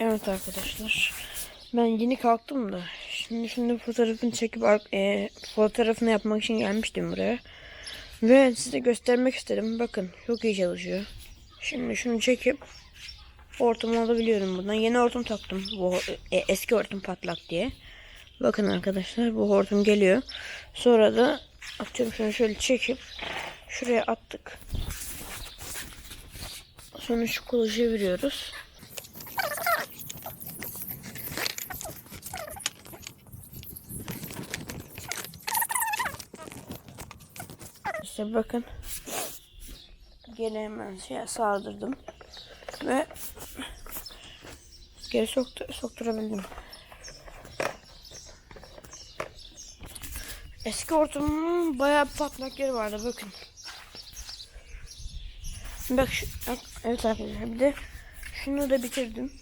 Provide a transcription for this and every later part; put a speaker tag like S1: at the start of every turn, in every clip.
S1: Evet arkadaşlar. Ben yeni kalktım da. Şimdi şimdi fotoğrafını çekip e, fotoğrafını yapmak için gelmiştim buraya. Ve size göstermek istedim. Bakın çok iyi çalışıyor. Şimdi şunu çekip hortumu alabiliyorum buradan. Yeni hortum taktım. Bu e, eski hortum patlak diye. Bakın arkadaşlar bu hortum geliyor. Sonra da atıyorum şunu şöyle çekip şuraya attık. Sonra şu kolu çeviriyoruz. İşte bakın. Geri hemen şey sardırdım. Ve geri soktu, sokturabildim. Eski ortamın bayağı patlak yeri vardı bakın. Bak şu, evet arkadaşlar bir de şunu da bitirdim.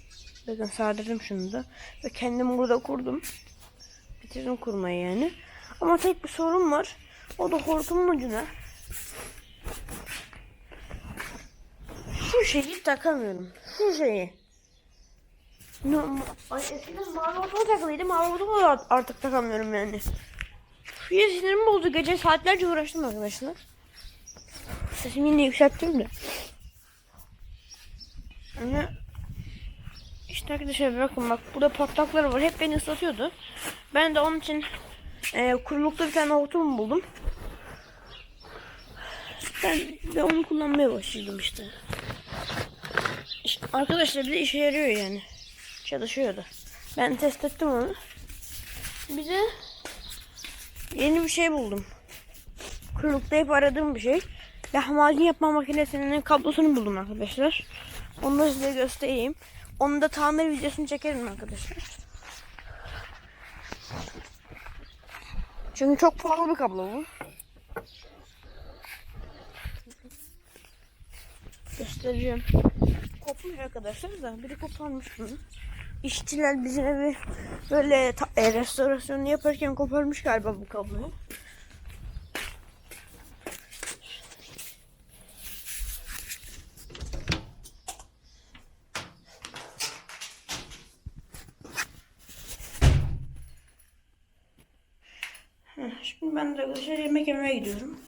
S1: Bakın sardırdım şunu da. Ve kendim burada kurdum. Bitirdim kurmayı yani. Ama tek bir sorun var. O da hortumun ucuna. Şu şeyi takamıyorum. Şu şeyi. No, ay eskiden mavi ortama takılıydı. Mavi ortama artık takamıyorum yani. Şu sinirimi bozdu. Gece saatlerce uğraştım arkadaşlar. Sesimi yine yükselttim de. Yani işte arkadaşlar bakın bak burada patlakları var. Hep beni ıslatıyordu. Ben de onun için e, kurulukta bir tane hortum buldum. Ben de onu kullanmaya başladım işte. İşte arkadaşlar bir de işe yarıyor yani. Çalışıyor da. Ben test ettim onu. Bir de yeni bir şey buldum. Kurulukta hep aradığım bir şey. Lahmacun yapma makinesinin kablosunu buldum arkadaşlar. Onu da size göstereyim. Onu da tamir videosunu çekerim arkadaşlar. Çünkü çok pahalı bir kablo bu. Göstereceğim. Kopmuş arkadaşlar da biri koparmış bunu. İşçiler bizim evi böyle e, restorasyonu yaparken koparmış galiba bu kabloyu. Şimdi ben de arkadaşlar yemek yemeye gidiyorum.